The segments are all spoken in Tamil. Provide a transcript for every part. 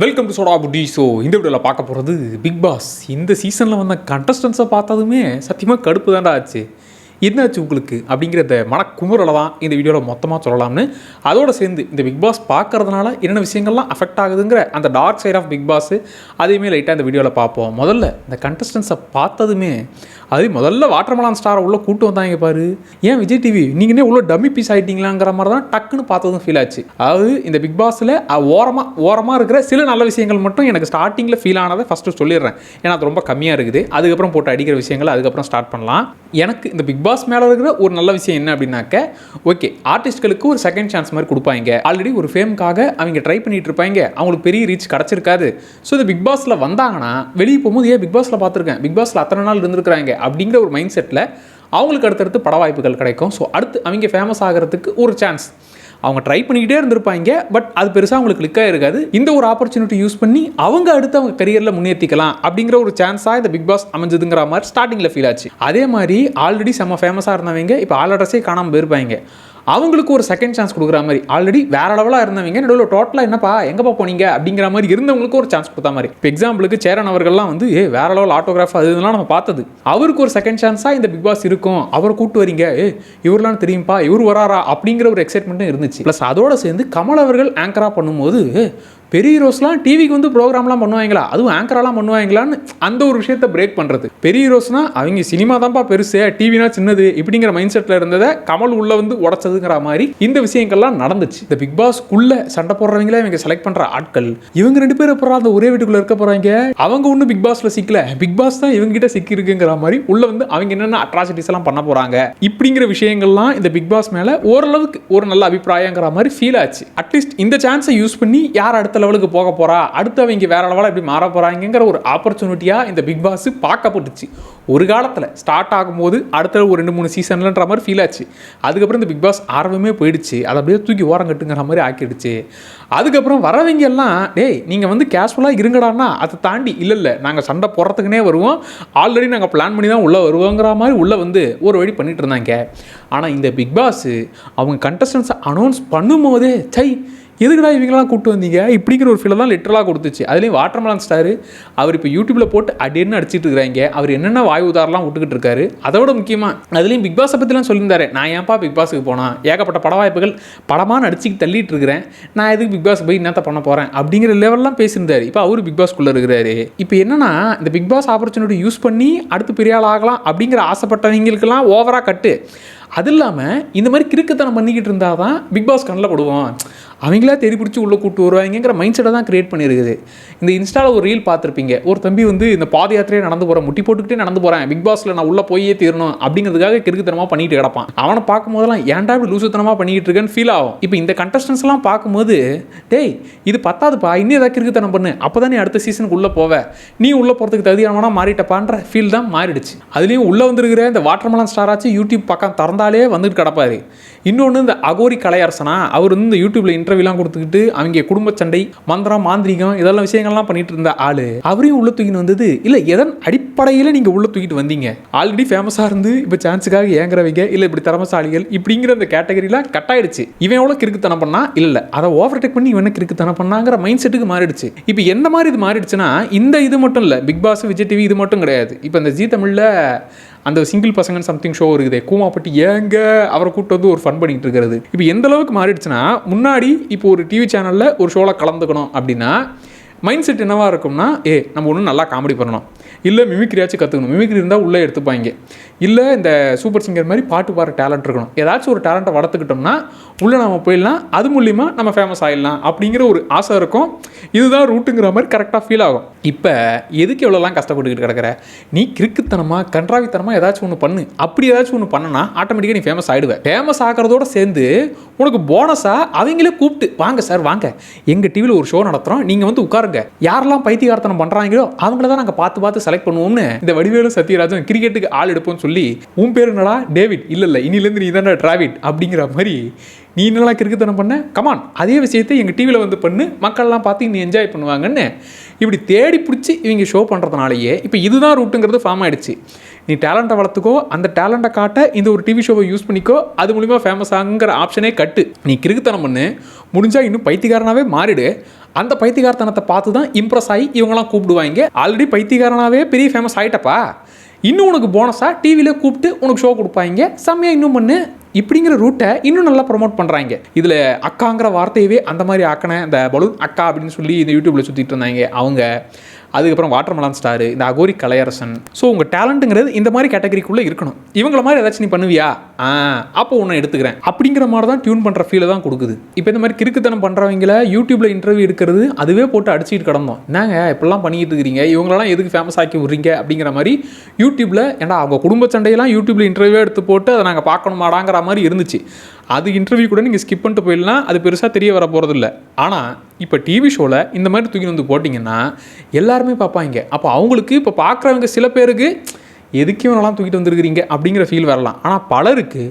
Welcome to soda Putti so இந்த வீடியோவில் பார்க்க போகிறது பிக் பாஸ் இந்த சீசனில் வந்த கண்டஸ்டன்ஸை பார்த்ததுமே சத்தியமாக கடுப்பு தாண்டா ஆச்சு. என்னாச்சு உங்களுக்கு அப்படிங்கிறத மனக்குமுறலை தான் இந்த வீடியோவில் மொத்தமாக சொல்லலாம்னு. அதோடு சேர்ந்து இந்த பிக் பாஸ் பார்க்கறதுனால என்னென்ன விஷயங்கள்லாம் அஃபெக்ட் ஆகுதுங்கிற அந்த dark side of Bigg Boss அதையுமே லைட்டாக இந்த வீடியோவில் பார்ப்போம். முதல்ல இந்த கண்டஸ்டன்ஸை பார்த்ததுமே அது முதல்ல வாட்டர்மலான் ஸ்டாரை உள்ளே கூட்டு வந்தாங்க பாரு. ஏன் விஜய் டிவி நீங்களே உள்ள டம்மி பீஸ் ஆகிட்டீங்களாங்கிற மாதிரி தான் டக்குன்னு பார்த்ததும் ஃபீல் ஆச்சு. அதாவது இந்த பிக் பாஸில் ஓரமாக ஓரமாக இருக்கிற சில நல்ல விஷயங்கள் மட்டும் எனக்கு ஸ்டார்டிங்கில் ஃபீல் ஆனதை ஃபஸ்ட்டு சொல்லிடுறேன். ஏன்னா அது ரொம்ப கம்மியாக இருக்குது. அதுக்கப்புறம் போட்டு அடிக்கிற விஷயங்கள் அதுக்கப்புறம் ஸ்டார்ட் பண்ணலாம். எனக்கு இந்த பிக் பாஸ் மேலே இருக்கிற ஒரு நல்ல விஷயம் என்ன அப்படின்னாக்க ஓகே ஆர்டிஸ்ட்களுக்கு ஒரு செகண்ட் சான்ஸ் மாதிரி கொடுப்பாங்க. ஆல்ரெடி ஒரு ஃபேமுக்காக அவங்க ட்ரை பண்ணிட்டு இருப்பாங்க. அவங்களுக்கு பெரிய ரீச் கிடச்சிருக்காது. ஸோ இந்த பிக் பாஸில் வந்தாங்கன்னா வெளியே போகும்போது ஏன் பிக் பாஸில் பார்த்துருக்கேன். பிக் பாஸில் அத்தனை நாள் இருந்திருக்கிறாங்க. அப்படிங்கிற ஒரு மைண்ட் செட்டில் அவங்களுக்கு அடுத்தடுத்து பட வாய்ப்புகள் கிடைக்கும். ஸோ அடுத்து அவங்க ஃபேமஸ் ஆகிறதுக்கு ஒரு சான்ஸ் அவங்க ட்ரை பண்ணிக்கிட்டே இருந்திருப்பாங்க பட் அது பெருசாக அவங்களுக்கு லிக்காக இருக்காது இந்த ஒரு ஆப்பர்ச்சுனிட்டி யூஸ் பண்ணி அவங்க அடுத்து அவங்க கரியரில் முன்னேற்றிக்கலாம் அப்படிங்கிற ஒரு சான்ஸாக இந்த பிக் பாஸ் அமைஞ்சதுங்கிற மாதிரி ஸ்டார்டிங்கில் ஃபீல் ஆச்சு. அதே மாதிரி ஆல்ரெடி செம்ம ஃபேமஸாக இருந்தவங்க இப்போ ஆல் அட்ரஸே காணாமல் போயிருப்பாங்க. அவங்களுக்கு ஒரு செகண்ட் சான்ஸ் கொடுக்குற மாதிரி. ஆல்ரெடி வேற லெவலாக இருந்தவங்க நடுவில் டோட்டலாக என்னப்பா? எங்கப்பா போனீங்க? அப்படிங்கிற மாதிரி இருந்தவங்களுக்கு ஒரு சான்ஸ் கொடுத்த மாதிரி. இப்போ எக்ஸாம்பிளுக்கு சேரன் அவர்கள்லாம் வந்து ஏ வேற லெவல் ஆட்டோகிராஃப் அது இதெல்லாம் நம்ம பார்த்தது. அவருக்கு ஒரு செகண்ட் சான்ஸாக இந்த பிக் பாஸ் இருக்கும். அவரை கூப்பிட்டு வரீங்க ஏ இவர்லாம் தெரியும்ப்பா இவர் வராரா? அப்படிங்கிற ஒரு எக்ஸைட்மெண்ட்டும் இருந்துச்சு. ப்ளஸ் அதோட சேர்ந்து கமல் அவர்கள் ஆங்கராக பண்ணும்போது பெரிய ஹீரோஸ்லாம் டிவிக்கு வந்து ப்ரோக்ராம்லாம் பண்ணுவாங்களா? அதுவும் ஆங்கரெல்லாம் பண்ணுவாங்களான்னு அந்த ஒரு விஷயத்தை பிரேக் பண்ணுறது பெரிய ஹீரோஸ்னால் அவங்க சினிமா தான்ப்பா பெருசு டிவினா சின்னது இப்படிங்கிற மைண்ட் செட்டில் இருந்ததை கமல் உள்ள வந்து உடச்சதுங்கிற மாதிரி இந்த விஷயங்கள்லாம் நடந்துச்சு. இந்த பிக் பாஸ்க்குள்ள சண்டை போடுறவங்களே இவங்க செலக்ட் பண்ணுற ஆட்கள் இவங்க ரெண்டு பேரும் அப்புறம் அந்த ஒரே வீட்டுக்குள்ள இருக்க போகிறாங்க அவங்க ஒன்றும் பிக் பாஸில் சிக்கல. பிக் பாஸ் தான் இவங்க கிட்ட சிக்கி இருக்குங்கிற மாதிரி உள்ள வந்து அவங்க என்னென்ன அட்ராசிட்டிஸ் எல்லாம் பண்ண போகிறாங்க இப்படிங்கிற விஷயங்கள்லாம் இந்த பிக் பாஸ் மேலே ஓரளவுக்கு ஒரு நல்ல அபிப்பிராயங்கிற மாதிரி ஃபீல் ஆச்சு. அட்லீஸ்ட் இந்த சான்ஸை யூஸ் பண்ணி யார் அடுத்த லெவலுக்கு போக போகிறா அடுத்தவங்க வேற லெவலில் எப்படி மாற போகிறாங்கிற ஒரு ஆப்பர்ச்சுனிட்டியாக இந்த பிக் பாஸ் பார்க்கப்பட்டுச்சு. ஒரு காலத்தில் ஸ்டார்ட் ஆகும்போது அடுத்த ஒரு ரெண்டு மூணு சீசன்லன்ற மாதிரி ஃபீல் ஆச்சு. அதுக்கப்புறம் இந்த பிக் பாஸ் ஆர்வமே போயிடுச்சு. அதை அப்படியே தூக்கி ஓரம் கட்டுங்கிற மாதிரி ஆக்கிடுச்சு. அதுக்கப்புறம் வரவங்க எல்லாம் டேய் நீங்கள் வந்து கேஷுவலாக இருங்கடான்னா அதை தாண்டி இல்லை இல்லை நாங்கள் சண்டை போடுறதுக்குனே வருவோம். ஆல்ரெடி நாங்கள் பிளான் பண்ணி தான் உள்ளே வருவோங்கிற மாதிரி உள்ளே வந்து ஒரு வழி பண்ணிகிட்டு இருந்தாங்க. ஆனால் இந்த பிக் பாஸ் அவங்க கண்டஸ்டன்ஸை அனௌன்ஸ் பண்ணும்போதே சை எதுக்குடா இவங்கெல்லாம் கூப்பிட்டு வந்தீங்க? இப்படிங்கிற ஒரு ஃபீலை தான் லிட்டரலாக கொடுத்துச்சு. அதுலேயும் வாட்டர்மலான் ஸ்டார் அவர் இப்போ யூடியூப்பில் போட்டு அடின்னு அடிச்சிட்டு இருக்கிறாங்க. அவர் என்னென்ன வாய் உதாரெலாம் விட்டுக்கிட்டு இருக்காரு அதோட முக்கியமாக அதுலேயும் பிக் பாஸை பற்றிலாம் சொல்லியிருந்தாரு நான் ஏன்ப்பா பிக் பாஸுக்கு போனேன்? ஏகப்பட்ட பட வாய்ப்புகள் படமாக நடிச்சுக்கு தள்ளிட்டு இருக்கிறேன். நான் எதுக்கு பிக் பாஸ் போய் என்னத்த பண்ண போகிறேன் அப்படிங்கிற லெவல்லாம் பேசியிருந்தாரு. இப்போ அவர் பிக் பாஸ்க்குள்ளே இருக்கிறாரு. இப்போ என்னன்னா இந்த பிக் பாஸ் ஆப்பர்ச்சுனிட்டி யூஸ் பண்ணி அடுத்து பெரிய ஆள் ஆகலாம் அப்படிங்கிற ஆசைப்பட்டவங்களுக்கெல்லாம் ஓவராக கட்டு. அது இல்லாமல் இந்த மாதிரி கிறுக்குத்தனம் பண்ணிக்கிட்டு இருந்தால் தான் பிக் பாஸ் கண்ணில் படுவோம். அவங்களா தேடி பிடிச்சி உள்ளே கூப்பிட்டு வருவாங்கங்கிற மைண்ட் செட்டை தான் கிரியேட் பண்ணியிருக்குது. இந்த இன்ஸ்டாவில் ஒரு ரீல் பார்த்துருப்பீங்க. ஒரு தம்பி வந்து இந்த பாத யாத்திரையே நடந்து போகிறேன் முட்டி போட்டுக்கிட்டே நடந்து போகிறேன் பிக் பாஸில் நான் உள்ளே போயே தீரணும் அப்படிங்கிறதுக்காக கிறுக்குத்தனமாக பண்ணிட்டு கிடப்பான். அவனை பார்க்கும்போதெல்லாம் ஏன்டா இப்படி லூசுத்தனமாக பண்ணிக்கிட்டு இருக்கேன்னு ஃபீல் ஆகும். இப்போ இந்த கண்டஸ்டன்ஸ்லாம் பார்க்கும்போது டேய் இது பத்தாதுப்பா. இன்னும் ஏதாவது கிறுக்குத்தனம் பண்ணு. அப்போ தான் நீ அடுத்த சீசனுக்கு உள்ளே போவ. நீ உள்ளே போகிறதுக்கு தகுதியானவனா மாறிட்டப்பான்ற ஃபீல் தான் மாறிடுச்சு. அதுலேயும் உள்ளே வந்துருக்கிற இந்த வாட்டர்மலன் ஸ்டாராச்சு யூடியூப் பக்கம் திறந்தாலே வந்துட்டு கிடப்பாரு. இன்னொன்று இந்த அகோரி கலையரசனா அவர் வந்து இந்த யூடியூப்ல இன்டர்வியூலாம் கொடுத்துக்கிட்டு அவங்க குடும்ப சண்டை மந்திரம் மாந்திரிகம் இதெல்லாம் விஷயங்கள்லாம் பண்ணிட்டு இருந்த ஆளு அவரையும் உள்ள தூக்கின்னு வந்தது. இல்லை எதன் அடிப்படையில் நீங்கள் உள்ள தூக்கிட்டு வந்தீங்க? ஆல்ரெடி ஃபேமஸாக இருந்து இப்போ சான்ஸுக்காக ஏங்குறவங்க இல்லை இப்படி திறமசாலிகள் இப்படிங்கிற அந்த கேட்டகரிலாம் கட் ஆயிடுச்சு. இவன் எவ்வளோ கிறுக்குத்தனம் பண்ணா? இல்லை இல்லை. அதை ஓவர்டேக் பண்ணி இவனை கிறுக்குத்தனம் பண்ணாங்கிற மைண்ட் செட்டுக்கு மாறிடுச்சு. இப்போ எந்த மாதிரி இது மாறிடுச்சுன்னா இந்த இது மட்டும் இல்லை பிக் பாஸ் விஜய் டிவி இது மட்டும் கிடையாது. இப்போ இந்த ஜி தமிழில் அந்த சிங்கிள் பசங்கன்னு சம்திங் ஷோ இருக்குது. கூமாப்பட்டி ஏங்க அவரை கூப்பிட்டு வந்து ஒரு ஃபன் பண்ணிட்டு இருக்கிறது. இப்போ எந்த அளவுக்கு மாறிடுச்சுன்னா முன்னாடி இப்போ ஒரு டிவி சேனலில் ஒரு ஷோவில் கலந்துக்கணும் அப்படின்னா மைண்ட் செட் என்னவாக இருக்கும்னா ஏ நம்ம ஒன்றும் நல்லா காமெடி பண்ணணும். இல்லை மிமிக்ரியாச்சும் கற்றுக்கணும் மிமிக்ரி இருந்தால் உள்ளே எடுத்துப்பாங்க. இல்லை இந்த சூப்பர் சிங்கர் மாதிரி பாட்டு பாடுற டேலண்ட் இருக்கணும். ஏதாச்சும் ஒரு டேலண்ட்டை வளர்த்துக்கிட்டோம்னா உள்ளே நம்ம போயிடலாம். அது மூலிமா நம்ம ஃபேமஸ் ஆகிடலாம் அப்படிங்கிற ஒரு ஆசை இருக்கும். இதுதான் ரூட்டுங்கிற மாதிரி கரெக்டாக ஃபீல் ஆகும். இப்போ எதுக்கு எவ்வளோலாம் கஷ்டப்பட்டுக்கிட்டு கிடக்கிற? நீ கிறுக்குத்தனமாக கன்றாவித்தனமாக ஏதாச்சும் ஒன்று பண்ணு. அப்படி ஏதாச்சும் ஒன்று பண்ணனா ஆட்டோமேட்டிக்காக நீ ஃபேமஸ் ஆகிடுவேன் ஃபேமஸ் ஆகிறதோட சேர்ந்து உனக்கு போனஸாக அவங்களே கூப்பிட்டு வாங்க சார் வாங்க. எங்கள் டிவியில் ஒரு ஷோ நடத்துகிறோம் நீங்கள் வந்து உட்காருங்க. யாரெல்லாம் பைத்தியகார்த்தனம் பண்ணுறாங்களோ அவங்கள தான் நாங்கள் பார்த்து பார்த்து செலக்ட் பண்ணுவோம்னு இந்த வடிவேலு சத்யராஜன் கிரிக்கெட்டுக்கு ஆள் எடுப்போம்னு சொல்லி உன் பேர் என்னடா? டேவிட். இல்லை இல்லை. இனிலேருந்து நீ தானே டிராவிட். அப்படிங்கிற மாதிரி நீ என்னெல்லாம் கிறுக்குத்தனம் பண்ண? கமான் அதே விஷயத்தை எங்கள் டிவியில் வந்து பண்ணு. மக்கள்லாம் பார்த்து நீ என்ஜாய் பண்ணுவாங்கன்னு இப்படி தேடி பிடிச்சி இவங்க ஷோ பண்ணுறதுனாலயே இப்போ இதுதான் ரூட்டுங்கிறது ஃபார்ம் ஆகிடுச்சு நீ டேலண்ட்டை வளர்த்துக்கோ அந்த டேலண்ட்டை காட்ட இந்த ஒரு டிவி ஷோவை யூஸ் பண்ணிக்கோ அது மூலிமா ஃபேமஸ் ஆகுங்கிற ஆப்ஷனே கட்டு. நீ கிறுக்குத்தனம் பண்ணு. முடிஞ்சால் இன்னும் பைத்தியக்காரனாகவே மாறிடு. அந்த பைத்தியகாரத்தனத்தை பார்த்து தான் இம்ப்ரெஸ் ஆகி இவங்கெல்லாம் கூப்பிடுவாங்க. ஆல்ரெடி பைத்தியகாரனாகவே பெரிய ஃபேமஸ் ஆகிட்டப்பா இன்னும் உனக்கு போனஸாக டிவியில் கூப்பிட்டு உனக்கு ஷோ கொடுப்பாங்க. செம்மையாக இன்னும் பண்ணு. இப்படிங்கிற ரூட்டை இன்னும் நல்லா ப்ரொமோட் பண்ணுறாங்க இதில் அக்காங்கிற வார்த்தையவே அந்த மாதிரி ஆக்கின இந்த பலூன் அக்கா அப்படின்னு சொல்லி இந்த யூடியூப்பில் சுற்றிட்டு இருந்தாங்க. அவங்க அதுக்கப்புறம் வாட்டர் மலான் ஸ்டாரு இந்த அகோரி கலையரசன் ஸோ உங்கள் டேலண்ட்டுங்கிறது இந்த மாதிரி கேட்டகரிக்குள்ளே இருக்கணும். இவங்கள மாதிரி ஏதாச்சும் நீ பண்ணுவியா? ஆ அப்போ உன்னை எடுத்துக்கிறேன். அப்படிங்கிற மாதிரி தான் டியூன் பண்ணுற ஃபீலை தான் கொடுக்குது. இப்போ இந்த மாதிரி கிறுக்குத்தனம் பண்ணுறவங்கள யூடியூப்பில் இன்டர்வியூ எடுக்கிறது அதுவே போட்டு அடிச்சிட்டு கிடந்தோம். என்னங்க இப்படிலாம் பண்ணிட்டு இருக்கிறீங்க இவங்களெல்லாம் எதுக்கு ஃபேமஸ் ஆக்கி விட்றீங்க? அப்படிங்கிற மாதிரி யூடியூப்பில் ஏன்னா அவங்க குடும்ப சண்டையெல்லாம் யூடியூப்பில் இன்டர்வியூ எடுத்து போட்டு அதை நாங்கள் பார்க்கணுமாடாங்கிற மாதிரி இருந்துச்சு. அது இன்டர்வியூ கூட நீங்கள் ஸ்கிப் பண்ணிட்டு போயிடலாம். அது பெருசாக தெரிய வர போகிறதில்ல ஆனால் இப்போ டிவி ஷோவில் இந்த மாதிரி தூக்கி வந்து போட்டிங்கன்னா எல்லாருமே பார்ப்பாங்க. அப்போ அவங்களுக்கு இப்போ பார்க்குறவங்க சில பேருக்கு எதுக்கு இவனெல்லாம் தூக்கிட்டு வந்துருக்கிறீங்க? அப்படிங்கிற ஃபீல் வரலாம். ஆனால் பலருக்கு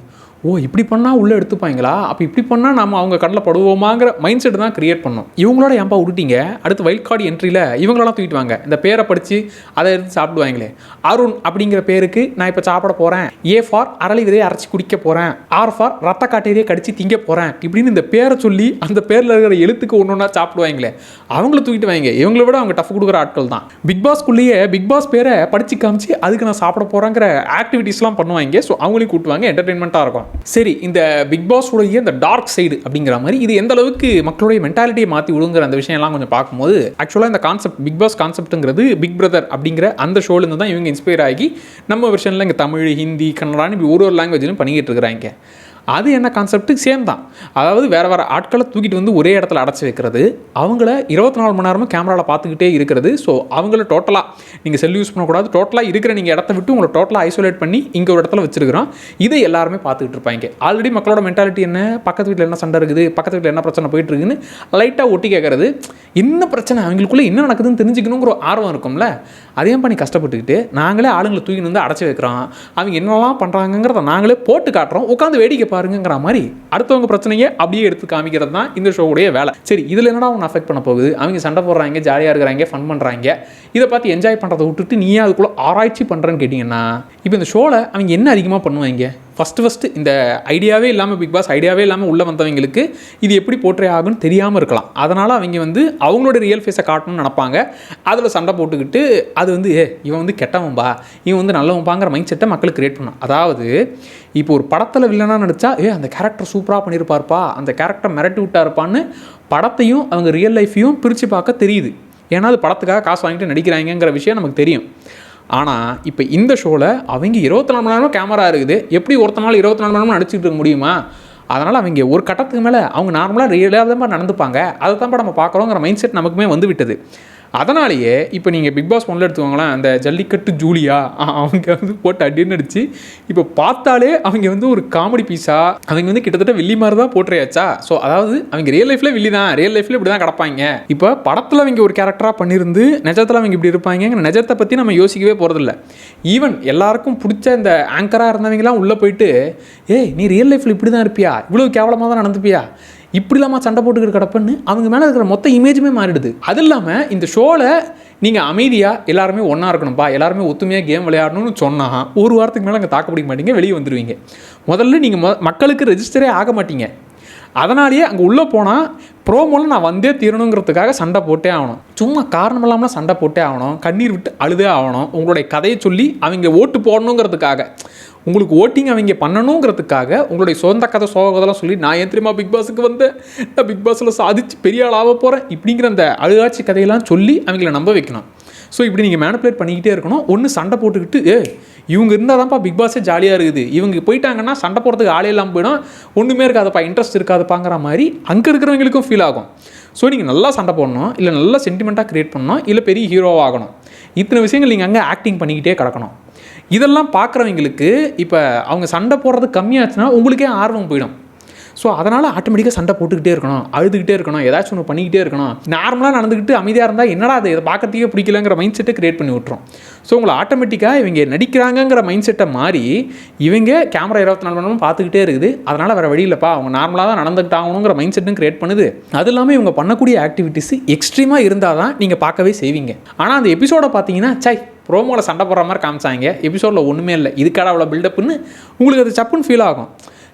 ஓ இப்படி பண்ணால் உள்ளே எடுத்துப்பாங்களா அப்போ இப்படி பண்ணால் நம்ம அவங்க கண்ணில் படுவோமாங்கிற மைண்ட் செட் தான் கிரியேட் பண்ணோம். இவங்களோட ஏன்பா விட்டுட்டீங்க அடுத்து வைல்ட் கார்டு என்ட்ரியில் இவங்களெல்லாம் தூக்கிட்டு வாங்க. இந்த பேரை படித்து அதை எடுத்து சாப்பிடுவாங்களே. அருண் அப்படிங்கிற பேருக்கு நான் இப்போ சாப்பிட போகிறேன் ஏ ஃபார் அரளி விதையை அரைச்சி குடிக்க போகிறேன் ஆர் ஃபார் ரத்த காட்டேரியை கடிச்சு திங்க போகிறேன் இப்படின்னு இந்த பேரை சொல்லி அந்த பேரில் இருக்கிற எழுத்துக்கு ஒன்று ஒன்றா சாப்பிடுவாங்களே. அவங்கள தூக்கிட்டு வாங்க. இவங்கள விட அவங்க டஃப் கொடுக்குற ஆட்கள் தான். பிக் பாஸ்க்குள்ளேயே பிக் பாஸ் பேரை படித்து காமிச்சு அதுக்கு நான் சாப்பிட போகிறேங்கிற ஆக்டிவிட்டீஸ்லாம் பண்ணுவாங்க. ஸோ அவங்களையும் கூட்டுவாங்க என்டர்டெயின்மெண்ட்டாக இருக்கும். சரி இந்த பிக் பாஸ் உடைய இந்த டார்க் சைடு அப்படிங்கிற மாதிரி இது எந்த அளவுக்கு மக்களுடைய மென்டாலிட்டியை மாற்றி விடுங்கிற அந்த விஷயம்லாம் கொஞ்சம் பார்க்கும்போது ஆக்சுவலாக இந்த கான்செப்ட் பிக் பாஸ் கான்செப்ட்டுங்கிறது பிக் பிரதர் அப்படிங்கிற அந்த ஷோலேருந்து தான் இவங்க இன்ஸ்பயர் ஆகி நம்ம வெர்ஷனில் இங்கே தமிழ் ஹிந்தி கன்னடான்னு இப்படி ஒரு ஒரு லாங்குவேஜ்லையும் பண்ணிக்கிட்டு இருக்கிறாங்க. அது என்ன கான்செப்ட் சேம் தான். அதாவது வேறு வேறு ஆட்களை தூக்கிட்டு வந்து ஒரே இடத்துல அடைச்சி வைக்கிறது அவங்கள இருபத்தி நாலு மணி நேரமும் கேமராவில் பார்த்துக்கிட்டே இருக்கிறது. ஸோ அவங்கள டோட்டலாக நீங்கள் செல் யூஸ் பண்ணக்கூடாது. டோட்டலாக இருக்கிற நீங்கள் இடத்த விட்டு உங்களை டோட்டலாக ஐசோலேட் பண்ணி இங்கே ஒரு இடத்துல வச்சிருக்கிறோம். இதை எல்லாருமே பார்த்துக்கிட்டு இருப்பாங்க. ஆல்ரெடி மக்களோட மென்டாலிட்டி என்ன? பக்கத்து வீட்டில் என்ன சண்டை இருக்குது? பக்கத்து வீட்டில் என்ன பிரச்சனை போயிட்டு இருக்குன்னு லைட்டாக ஒட்டி கேட்கறது என்ன பிரச்சனை? அவங்களுக்குள்ளே என்ன நடக்குதுன்னு தெரிஞ்சுக்கணுங்கிற ஒரு ஆர்வம் இருக்கும்ல. அதையும் பண்ணி கஷ்டப்பட்டுக்கிட்டு நாங்களே ஆளுங்களை தூக்கி வந்து அடைச்சி வைக்கிறோம். அவங்க என்னெல்லாம் பண்ணுறாங்கங்கிறத நாங்களே போட்டு காட்டுறோம். உட்காந்து வேடிக்கை பாருங்கிற மாதிரி அடுத்தவங்க பிரச்சனையை அப்படியே எடுத்து காமிக்கிறது தான் இந்த ஷோவுடைய வேலை. சரி இதில் என்னடா அவங்க அஃபெக்ட் பண்ண போகுது? அவங்க சண்டை போடுறாங்க ஜாலியாக இருக்கிறாங்க ஃபன் பண்ணுறாங்க இதை பார்த்து என்ஜாய் பண்ணுறதை விட்டுட்டு நீயே அதுக்குள்ளே ஆராய்ச்சி பண்ணுறேன்னு கேட்டிங்கன்னா இப்போ இந்த ஷோவில் அவங்க என்ன அதிகமாக பண்ணுவாங்க? ஃபஸ்ட்டு ஃபஸ்ட்டு இந்த ஐடியாவே இல்லாமல் பிக் பாஸ் ஐடியாவே இல்லாமல் உள்ளே வந்தவங்களுக்கு இது எப்படி போற்றே ஆகும்னு தெரியாமல் இருக்கலாம். அதனால் அவங்க வந்து அவங்களோட ரியல் ஃபேஸை காட்டணும்னு நினப்பாங்க. அதில் சண்டை போட்டுக்கிட்டு அது வந்து ஏ இவன் வந்து கெட்டவன்பா இவன் வந்து நல்லவன்பாங்கிற மைண்ட் செட்டை மக்களுக்கு கிரியேட் பண்ணும் அதாவது இப்போ ஒரு படத்தில் வில்லனாக நடித்தா ஏ அந்த கேரக்டர் சூப்பராக பண்ணியிருப்பார்ப்பா அந்த கேரக்டர் மிரட்டி விட்டா இருப்பான்னு படத்தையும் அவங்க ரியல் லைஃப்பையும் பிரித்து பார்க்க தெரியுது. ஏன்னா அது படத்துக்காக காசு வாங்கிட்டு நடிக்கிறாங்கங்கிற விஷயம் நமக்கு தெரியும். ஆனால் இப்போ இந்த ஷோவில் அவங்க இருபத்தி நாலு மணி நேரமும் கேமரா இருக்குது. எப்படி ஒருத்த நாள் இருபத்தி நாலு மணி நேரமும் நடிச்சுட்டு இருக்க முடியுமா? அதனால் அவங்க ஒரு கட்டத்துக்கு மேலே அவங்க நார்மலாக ரியலாக தான் நடந்துப்பாங்க. அதை தான் நம்ம பார்க்குறோங்கிற மைண்ட் செட் நமக்குமே வந்து விட்டது அதனாலேயே இப்போ நீங்கள் பிக் பாஸ் ஒன்றில் எடுத்துக்கோங்களேன் அந்த ஜல்லிக்கட்டு ஜூலியா அவங்க வந்து போட்டு அடின்னு அடிச்சு இப்போ பார்த்தாலே அவங்க வந்து ஒரு காமெடி பீஸாக அவங்க வந்து கிட்டத்தட்ட வில்லி மாதிரி தான் போட்டுறையாச்சா ஸோ அதாவது அவங்க ரியல் லைஃப்பில் வில்லி தான். ரியல் லைஃப்பில் இப்படி தான் கிடப்பாங்க. இப்போ படத்தில் அவங்க ஒரு கேரக்டராக பண்ணியிருந்து நிஜத்தில் அவங்க இப்படி இருப்பாங்க நிஜத்தை பற்றி நம்ம யோசிக்கவே போகிறதில்ல ஈவன் எல்லாருக்கும் பிடிச்ச இந்த ஆங்கராக இருந்தவங்கலாம் உள்ளே போயிட்டு ஏய் நீ ரியல் லைஃப்பில் இப்படி தான் இருப்பியா? இவ்வளோ கேவலமாக தான் நடந்துப்பியா? இப்படி இல்லாமல் சண்டை போட்டுக்கிட்டு கிடப்பன்னு அவங்க மேலே இருக்கிற மொத்த இமேஜுமே மாறிடுது. அது இல்லாமல் இந்த ஷோவில் நீங்கள் அமைதியாக எல்லாருமே ஒன்றா இருக்கணும்ப்பா எல்லாருமே ஒத்துமையாக கேம் விளையாடணும்னு சொன்னால் ஒரு வாரத்துக்கு மேலே அங்கே தாக்க பிடிக்க மாட்டீங்க வெளியே வந்துடுவீங்க முதல்ல நீங்கள் மொ மக்களுக்கு ரெஜிஸ்டரே ஆக மாட்டீங்க. அதனாலேயே அங்கே உள்ளே போனால் ப்ரோமோவில் நான் வந்தே தீரணுங்கிறதுக்காக சண்டை போட்டே ஆகணும். சும்மா காரணம் இல்லாமல் சண்டை போட்டே ஆகணும். கண்ணீர் விட்டு அழுதே ஆகணும். உங்களுடைய கதையை சொல்லி அவங்க ஓட்டு போடணுங்கிறதுக்காக. உங்களுக்கு ஓட்டிங் அவங்க பண்ணணுங்கிறதுக்காக உங்களுடைய சொந்த கதை சோக சொல்லி நான் ஏன் தெரியுமா பிக் பாஸுக்கு வந்தேன்? நான் பிக் பாஸில் சாதிச்சு பெரிய ஆளாக போகிறேன் இப்படிங்கிற அந்த அழுகாட்சி கதையெல்லாம் சொல்லி அவங்கள நம்ப வைக்கணும். ஸோ இப்படி நீங்கள் மேனிப்புலேட் பண்ணிக்கிட்டே இருக்கணும். ஒன்று சண்டை போட்டுக்கிட்டு ஏ இவங்க இருந்தால் தான்ப்பா பிக் பாஸே ஜாலியாக இருக்குது. இவங்க போயிட்டாங்கன்னா சண்டை போடுறதுக்கு ஆளே இல்லாமல் போயிடும். ஒன்றுமே இருக்காதுப்பா இன்ட்ரெஸ்ட் இருக்காதுப்பாங்கிற மாதிரி அங்கே இருக்கிறவங்களுக்கும் ஃபீல் ஆகும். ஸோ நீங்கள் நல்லா சண்டை போடணும். இல்லை நல்லா சென்டிமெண்ட்டாக க்ரியேட் பண்ணணும். இல்லை பெரிய ஹீரோவாகணும் இத்தனை விஷயங்கள் நீங்கள் அங்கே ஆக்டிங் பண்ணிக்கிட்டே கிடக்கணும். இதெல்லாம் பார்க்குறவங்களுக்கு இப்போ அவங்க சண்டை போடுறது கம்மியாச்சுன்னா உங்களுக்கே ஆர்வம் போயிடும். ஸோ அதனால் ஆட்டோமேட்டிக்காக சண்டை போட்டுக்கிட்டே இருக்கணும் அழுதுகிட்டே இருக்கணும் ஏதாச்சும் ஒன்று பண்ணிக்கிட்டே இருக்கணும். நார்மலாக நடந்துக்கிட்டு அமைதியாக இருந்தால் என்னடா அது இதை பார்க்கறதுக்கே பிடிக்கலங்கிற மைண்ட் செட்டை கிரியேட் பண்ணி விட்டுரும். ஸோ உங்களை ஆட்டோமேட்டிக்காக இவங்க நடிக்கிறாங்கங்கிற மைண்ட் செட்டை மாறி இவங்க கேமரா இருபத்தி நாலு மணி பார்த்துக்கிட்டே இருக்குது. அதனால் வேறு வழி அவங்க நார்மலாக தான் நடந்துக்கிட்டாங்கணுங்கிற மைண்ட் செட்டும் கிரியேட் பண்ணுது. அது இல்லாமல் இவங்க பண்ணக்கூடிய ஆக்டிவிட்டிஸ் எக்ஸ்ட்ரீமாக இருந்தால் தான் நீங்கள் பார்க்கவே செய்வீங்க. ஆனால் அந்த எபிசோடை பார்த்தீங்கன்னா சை ப்ரோமோவில் சண்டை போடுற மாதிரி காமிச்சாங்க. எபிசோடில் ஒன்றுமே இல்லை. இதுக்காட அவ்வளோ பில்டப்னு உங்களுக்கு அது சப்புன்னு ஃபீல் ஆகும்.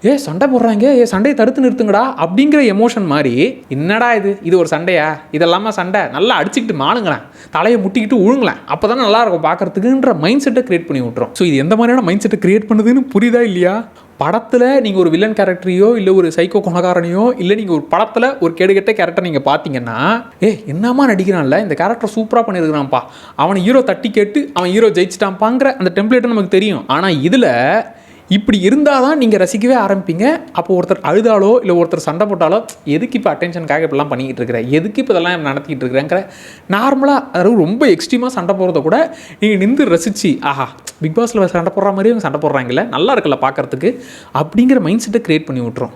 ஏ சண்டை போடுறாங்க. ஏ சண்டையை தடுத்து நிறுத்துங்கடா அப்படிங்கிற எமோஷன் மாதிரி என்னடா இது? இது ஒரு சண்டையா? இதெல்லாமா சண்டை? நல்லா அடிச்சுக்கிட்டு மானுங்களேன் தலையை முட்டிக்கிட்டு உழுங்களேன். அப்போ தானே நல்லாயிருக்கும் பார்க்குறதுக்குன்ற பார்க்கறதுக்குன்ற மைண்ட் செட்டை க்ரியேட் பண்ணி விட்றோம் ஸோ இது எந்த மாதிரியான மைண்ட் செட்டை க்ரியேட் பண்ணுதுன்னு புரியுதா இல்லையா? படத்தில் நீங்கள் ஒரு வில்லன் கேரக்டரையோ இல்லை ஒரு சைக்கோ குணகாரனையோ இல்லை நீங்கள் ஒரு படத்தில் ஒரு கேடுகெட்ட கேரக்டர் நீங்கள் பார்த்தீங்கன்னா ஏ என்னம்மா நடிக்கிறான்ல? இந்த கேரக்டர் சூப்பராக பண்ணியிருக்கிறான்ப்பா அவனை ஹீரோ தட்டி கேட்டு அவன் ஹீரோ ஜெயிச்சிட்டான்ப்பாங்கிற அந்த டெம்ப்ளேட்டை நமக்கு தெரியும். ஆனால் இதில் இப்படி இருந்தால் தான் நீங்கள் ரசிக்கவே ஆரம்பிப்பீங்க. அப்போ ஒருத்தர் அழுதாலோ இல்லை ஒருத்தர் சண்டை போட்டாலோ எதுக்கு இப்போ அட்டென்ஷனுக்காக இப்படிலாம் பண்ணிக்கிட்டு இருக்கிற? எதுக்கு இப்போ இதெல்லாம் நடத்திக்கிட்டு இருக்கிறேங்கிற நார்மலாக அதாவது ரொம்ப எக்ஸ்ட்ரீமாக சண்டை போடுறத கூட நீங்கள் நின்று ரசித்து ஆஹா பிக் பாஸில் சண்டை போடுற மாதிரி அவங்க சண்டை போடுறாங்கல்ல நல்லா இருக்குல்ல பார்க்கறதுக்கு அப்படிங்கிற மைண்ட் செட்டை க்ரியேட் பண்ணி விட்ரும்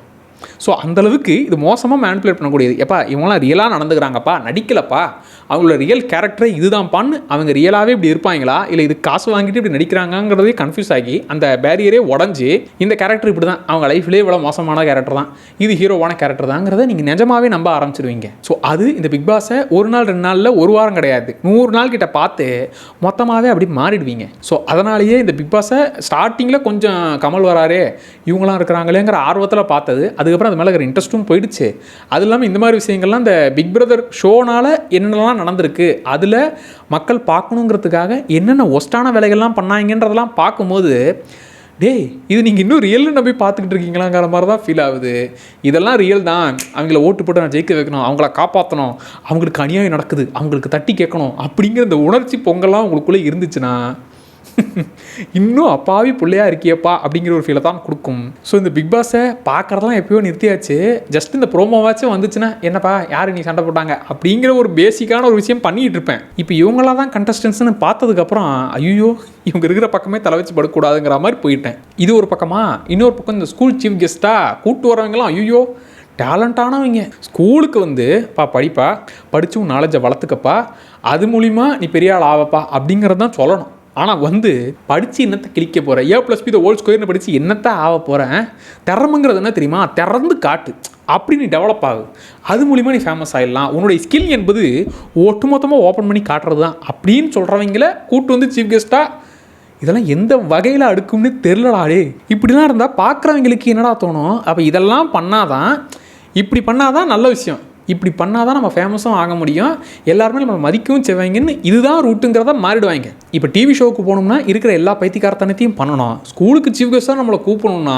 ஸோ அந்தளவுக்கு இது மோசமாக மேனிப்புலேட் பண்ணக்கூடியது. எப்பா இவங்களாம் ரியலாக நடந்துக்கிறாங்கப்பா நடிக்கலப்பா. அவங்களோட ரியல் கேரக்டரே இதுதான்ப்பான்னு அவங்க ரியலாகவே இப்படி இருப்பாங்களா? இல்லை இது காசு வாங்கிட்டு இப்படி நடிக்கிறாங்கங்கிறதே கன்ஃபியூஸ் ஆகி அந்த பேரியரே உடஞ்சி இந்த கேரக்டர் இப்படி தான் அவங்க லைஃப்லேயே இவ்வளோ மோசமான கேரக்டர் தான். இது ஹீரோவான கேரக்டர் தாங்கிறத நீங்கள் நிஜமாவே நம்ப ஆரம்பிச்சிருவீங்க. ஸோ அது இந்த பிக் பாஸை ஒரு நாள் ரெண்டு நாளில் ஒரு வாரம் கிடையாது. நூறு நாள் கிட்ட பார்த்து மொத்தமாகவே அப்படி மாறிடுவீங்க. ஸோ அதனாலேயே இந்த பிக் பாஸை ஸ்டார்டிங்கில் கொஞ்சம் கமல் வராரே இவங்களாம் இருக்கிறாங்களேங்கிற ஆர்வத்தில் பார்த்தது. அது அதுக்கப்புறம் அது மேலே இருக்கிற இன்ட்ரெஸ்ட்டும் போயிடுச்சு. அது இல்லாமல் இந்த மாதிரி விஷயங்கள்லாம் இந்த பிக் பிரதர் ஷோனால் என்னென்னலாம் நடந்திருக்கு அதில் மக்கள் பார்க்கணுங்கிறதுக்காக என்னென்ன ஒஸ்டான வேலைகள்லாம் பண்ணாங்கன்றதெல்லாம் பார்க்கும்போது டேய் இது நீங்கள் இன்னும் ரியல்னு நம்பி பார்த்துக்கிட்டு இருக்கீங்களாங்கிற மாதிரி தான் ஃபீல் ஆகுது. இதெல்லாம் ரியல் தான். அவங்கள ஓட்டு போட்டு நான் ஜெயிக்க வைக்கணும் அவங்கள காப்பாற்றணும் அவங்களுக்கு அநியாயம் நடக்குது அவங்களுக்கு தட்டி கேட்கணும் அப்படிங்கிற இந்த உணர்ச்சி பொங்கல்லாம் உங்களுக்குள்ளே இருந்துச்சுன்னா இன்னும் அப்பாவி பிள்ளையா இருக்கியப்பா அப்படிங்கிற ஒரு ஃபீலை தான் கொடுக்கும். ஸோ இந்த பிக் பாஸை பார்க்குறதெல்லாம் எப்பயோ நிறுத்தியாச்சு. ஜஸ்ட் இந்த ப்ரோமோவாச்சும் வந்துச்சுன்னா என்னப்பா யார் நீ சண்டை போட்டாங்க? அப்படிங்கிற ஒரு பேசிக்கான ஒரு விஷயம் பண்ணிட்டு இருப்பேன். இப்போ இவங்களாம் தான் கண்டஸ்டன்ஸ்னு பார்த்ததுக்கப்புறம் ஐயோ இவங்க இருக்கிற பக்கமே தலை வச்சு படக்கூடாதுங்கிற மாதிரி போயிட்டேன். இது ஒரு பக்கமா? இன்னொரு பக்கம் இந்த ஸ்கூல் சீஃப் கெஸ்ட்டாக கூட்டு வரவங்களாம் ஐயோ டேலண்டானவங்க ஸ்கூலுக்கு வந்து பா படிப்பா படித்து உன் நாலேஜை வளர்த்துக்கப்பா. அது மூலிமா நீ பெரிய ஆள் ஆவப்பா. அப்படிங்கிறது தான் சொல்லணும். ஆனால் வந்து படித்து என்னத்தை கிளிக்க போகிற A plus B the whole ஸ்கொயர்னு படித்து என்னத்தை ஆக போகிறேன் திறமைங்கிறது என்ன தெரியுமா? திறந்து காட்டு. அப்படி நீ டெவலப் ஆகு. அது மூலிமா நீ ஃபேமஸ் ஆகிடலாம் உன்னுடைய ஸ்கில் என்பது ஒட்டுமொத்தமாக ஓப்பன் பண்ணி காட்டுறது தான் அப்படின்னு சொல்கிறவங்கள கூட்டு வந்து சீஃப் கெஸ்ட்டாக இதெல்லாம் எந்த வகையில் அடுக்கும்னு தெரிலடாடே இப்படிலாம் இருந்தால் பார்க்குறவங்களுக்கு என்னடா தோணும்? அப்போ இதெல்லாம் பண்ணாதான் இப்படி பண்ணாதான் நல்ல விஷயம். இப்படி பண்ணால் தான் நம்ம ஃபேமஸும் ஆக முடியும். எல்லாருமே நம்ம மதிக்கவும் செய்வாங்கன்னு இதுதான் ரூட்டுங்கிறத மாறிடுவாங்க. இப்போ டிவி ஷோவுக்கு போகணும்னா இருக்கிற எல்லா பைத்தியக்காரத்தனத்தையும் பண்ணணும். ஸ்கூலுக்கு சீஃப் கெஸ்ட்டாக நம்மளை கூப்பிடணும்னா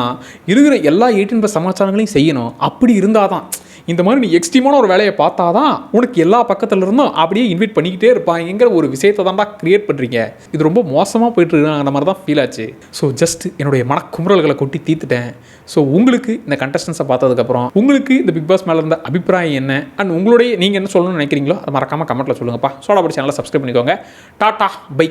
இருக்கிற எல்லா எயிட்டீன் ப்ளஸ் சமாச்சாரங்களையும் செய்யணும். அப்படி இருந்தால் தான் இந்த மாதிரி நீ எக்ஸ்ட்ரீமான ஒரு வேலையை பார்த்தா தான் உனக்கு எல்லா பக்கத்துல இருந்தும் அப்படியே இன்வைட் பண்ணிக்கிட்டே இருப்பாங்கிற ஒரு விஷயத்தை தான்டா கிரியேட் பண்ணுறீங்க இது ரொம்ப மோசமாக போயிட்டு இருக்காங்க மாதிரி தான் ஃபீல் ஆச்சு. ஸோ ஜஸ்ட் என்னுடைய மனக்குமுறல்களை கொட்டி தீர்த்துட்டேன். ஸோ உங்களுக்கு இந்த கண்டஸ்டன்ஸை பார்த்ததுக்கப்புறம் உங்களுக்கு இந்த பிக் பாஸ் மேலே இருந்த அபிப்பிராயம் என்ன? அண்ட் உங்களுடைய நீங்கள் என்ன சொல்லணும்னு நினைக்கிறீங்களோ அதை மறக்காமல் கமெண்ட்டில் சொல்லுங்கப்பா. சோடா படி சேனலை சப்ஸ்கிரைப் பண்ணிக்கோங்க. Tata bye.